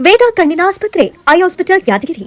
ವೇದ ಕಣ್ಣಿನ ಆಸ್ಪತ್ರೆ eye hospital Yadgir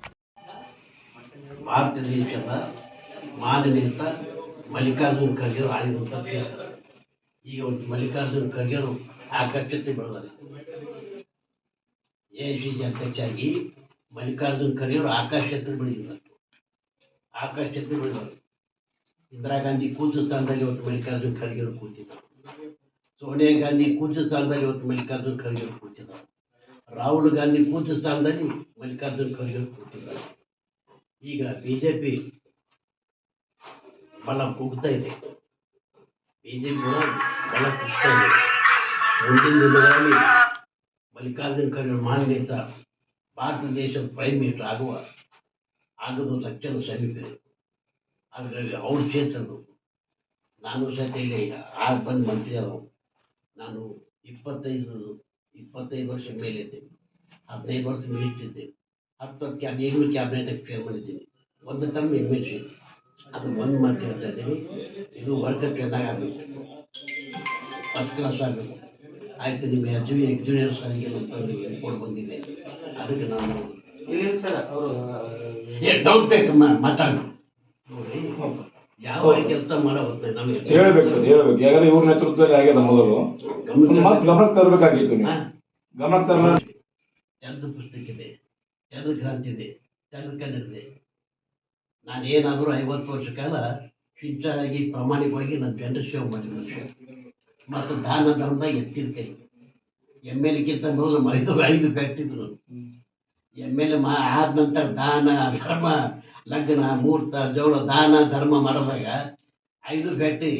Bharat ದೇಶದ ಮಾನವೀಯತ ಮಲ್ಲಿಕಾರ್ಜುನ ಖರ್ಗೆ ಆಳಿದಂಥ ಕ್ಷೇತ್ರ ಈಗ ಒಂದು ಮಲ್ಲಿಕಾರ್ಜುನ ಖರ್ಗೆರು ಕಟ್ಟೆತ್ತಿ ಬೆಳೆದಾರೆ ಎ ಸಿ ಅಧ್ಯಕ್ಷರಾಗಿ ಮಲ್ಲಿಕಾರ್ಜುನ ಖರ್ಗೆರು ಆಕಾಶ ಕ್ಷೇತ್ರ ಬೆಳೆದಿದ್ದಾರೆ ಆಕಾಶ ಕ್ಷೇತ್ರ ಬೆಳೆದಾರೆ. ಇಂದಿರಾ ಗಾಂಧಿ ಕೂಚ ಸ್ಥಾನದಲ್ಲಿ ಇವತ್ತು ಮಲ್ಲಿಕಾರ್ಜುನ ಖರ್ಗೆರು ಕೂತಿದ್ದರು. ಸೋನಿಯಾ ಗಾಂಧಿ ಕೂಚ ಸ್ಥಾನದಲ್ಲಿ ಇವತ್ತು ಮಲ್ಲಿಕಾರ್ಜುನ ಖರ್ಗೆರು ಕೂತಿದ್ದರು. ರಾಹುಲ್ ಗಾಂಧಿ ಕೂಚ ಸ್ಥಾನದಲ್ಲಿ ಮಲ್ಲಿಕಾರ್ಜುನ ಖರ್ಗೆರು ಕೂತಿದ್ದಾರೆ. ಈಗ ಬಿ ಜೆ ಪಿ ಬಲ ಕುಗ್ತಾ ಇದೆ. ಬಿ ಜೆ ಪಿ ಬಲ ಕುಗ್ತಾ ಇದೆ. ಮುಂದಿನ ದಿನಗಳಲ್ಲಿ ಮಲ್ಲಿಕಾರ್ಜುನ ಖರ್ಗೆ ಮಾನ್ಯತ ಭಾರತ ದೇಶದ ಪ್ರೈಮ್ ಮಿನಿಸ್ಟರ್ ಆಗುವ ಆಗದು ಲಕ್ಷಣ ಸಮೀಪ. ಇದೆ ಅದರಲ್ಲಿ ಅವ್ರ ಕ್ಷೇತ್ರದ್ದು ನಾನು ಸಹಿತ ಈಗ ಆಗ ಬಂದು ಮಂತ್ರಿ ನಾನು ಇಪ್ಪತ್ತೈದು ಇಪ್ಪತ್ತೈದು ವರ್ಷ ಮೇಲಿದ್ದೆ. ಹದಿನೈದು ವರ್ಷ ಮಿನಿಸ್ಟರ್ ಇದ್ದೆ ಹತ್ತು ಕ್ಯಾಬ್ ಈಗಲೂ ಕ್ಯಾಬಿನೆಟ್ ಕ್ಲಿಯರ್ ಮಾಡಿದ್ದೀನಿ ಒಂದು ಟನ್ ಎಂ ಅದು ಒಂದು ಮಾತು ಹೇಳ್ತಾ ಇದ್ದೀನಿ. ಇದು ವರ್ಗ ಚೆನ್ನಾಗಿ ಆಗಬೇಕು ಫಸ್ಟ್ ಕ್ಲಾಸ್ ಆಗಬೇಕು. ಆಯಿತು ನಿಮಗೆ ಎಚ್ ವಿ ಎಕ್ಸಿನಿಯರ್ ಸಾರಿಗೆ ಅಂತಂದು ರಿಪೋರ್ಟ್ ಬಂದಿದೆ. ಅದಕ್ಕೆ ನಾನು ಇಲ್ಲ ಸರ್ ಅವರು ಏ ಡೌನ್ ಪೇಕ್ ಮಾತಾಡು ನೋಡಿ ಯಾವ ಕೆಲಸ ಮಾಡೋ ನಮಗೆ ಹೇಳ್ಬೇಕು ಸರ್ ಹೇಳ್ಬೇಕು. ಯಾಕಂದ್ರೆ ಇವ್ರ ನೇತೃತ್ವದಲ್ಲಿ ಆಗ್ಯದ ಮೊದಲು ಗಮನಕ್ಕೆ ತರಬೇಕಾಗಿತ್ತು? ಗಮನಕ್ಕೆ ತರ ತೆರೆದ ಪುಸ್ತಕ ಇದೆ. ಎರಡು ಕನ್ನಡ ಇದೆ ನಾನು ಏನಾದರೂ ಐವತ್ತು ವರ್ಷ ಕಾಲ ಸಿನ್ಸಿಯರಾಗಿ ಪ್ರಾಮಾಣಿಕವಾಗಿ ನಾನು ಜನರ ಸೇವೆ ಮಾಡಿದ್ದೆ ಮತ್ತು ದಾನ ಧರ್ಮದ ಎತ್ತಿರ್ತೇನೆ ಕೈ ಎಂ ಎಲ್ ಎಕ್ಕಿಂತ ಮೊದಲು ಮೈದು ಐದು ಕಟ್ಟಿದ್ರು ಎಂ ಎಲ್ ಮಾ ಆದ ನಂತರ ದಾನ, ಧರ್ಮ, ಲಗ್ನ ಮೂರ್ತ ಜವಳ ದಾನ, ಧರ್ಮ ಮಾಡಿದಾಗ ಐದು ಗಟ್ಟಿ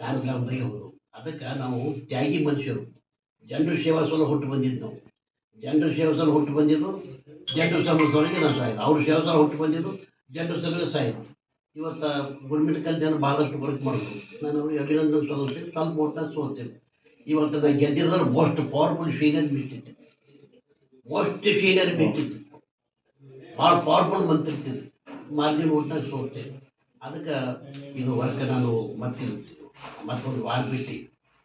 ದಾನ ಧರ್ಮದಾಗೆ ಹೋದರು. ಅದಕ್ಕೆ ನಾವು ತ್ಯಾಗಿ ಮನುಷ್ಯರು. ಜನರ ಸೇವಾ ಸಲ ಹುಟ್ಟು ಬಂದಿದ್ದು ನಾವು. ಜನರ ಸೇವಾ ಸಲ ಹುಟ್ಟು ಬಂದಿದ್ದು ಸಮಸ್ಯೆಗಳಿಗೆ ಸೊಳಗೆ ನಾನು ಅವ್ರ ಅವ್ರು ಸಲ ಹುಟ್ಟು ಬಂದಿದ್ದು ಜನರ ಸಮಯ ಸಾಯಿದ್ದು ಇವತ್ತು ಗುರುಮಿಟ್ಕಲ್ ಜನ ಭಾಳಷ್ಟು ವರ್ಕ್ ಮಾಡಿದ್ರು. ನಾನು ಅವ್ರಿಗೆ ಅಭಿನಂದನೆ ಸಲ್ಲಿಸ್ತೀನಿ. ಸ್ವಲ್ಪ ಓಟ್ನ ಸೋಲ್ತೀನಿ ಇವತ್ತು ನಾನು ಗೆದ್ದಿರೋದ್ರೆ ಮೋಸ್ಟ್ ಪವರ್ಫುಲ್ ಸೀನಿಯರ್ ಮಿಟ್ಟಿದ್ದೆ ಮೋಸ್ಟ್ ಸೀನಿಯರ್ ಮಿಟ್ಟಿದ್ದೆ ಭಾಳ ಪವರ್ಫುಲ್ ಮಂತಿರ್ತೀನಿ ಮಾರ್ಜಿನ್ ಓಟ್ನಾಗ ಸೋಲ್ತೇನೆ ಅದಕ್ಕೆ ಇದು ವರ್ಕ್ ನಾನು ಮತ್ತೆ ಮತ್ತೊಂದು ವಾರ ಬಿಟ್ಟು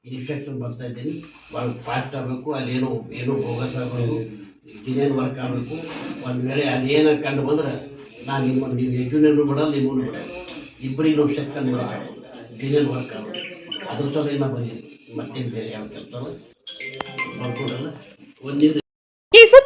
ಇನ್ಸ್ಟ್ರಕ್ಷನ್ ಬರ್ತಾ ಇದ್ದೀನಿ. ಭಾಳ ಫಾಸ್ಟ್ ಆಗಬೇಕು. ಅಲ್ಲಿ ಏನೋ ಬೋಗಸ್ ಆಗಬೇಕು ಇಂಜಿನಿಯರ್ ವರ್ಕ್ ಆಗಬೇಕು. ಒಂದು ವೇಳೆ ಅದೇನು ಕಂಡು ಬಂದ್ರೆ ನಾನು ನಿಮ್ಮ ನೀವು ಎಂಜಿನಿಯರ್ನು ಬಿಡಲ್ಲ ನಿಮ್ಮನ್ನು ಬಿಡಲ್ಲ. ಇಬ್ಬರಿಗೆ ನಾವು ಶಕ್ತಿ ಮಾಡಬೇಕು ವರ್ಕ್ ಆಗಬೇಕು. ಅದ್ರ ಸಲ ಏನೋ ಬಂದಿದೆ. ಮತ್ತೇನು ಬೇರೆ ಯಾವ ಕೆಲಸ ಬರ್ಕೊಡಲ್ಲ ಒಂದಿನ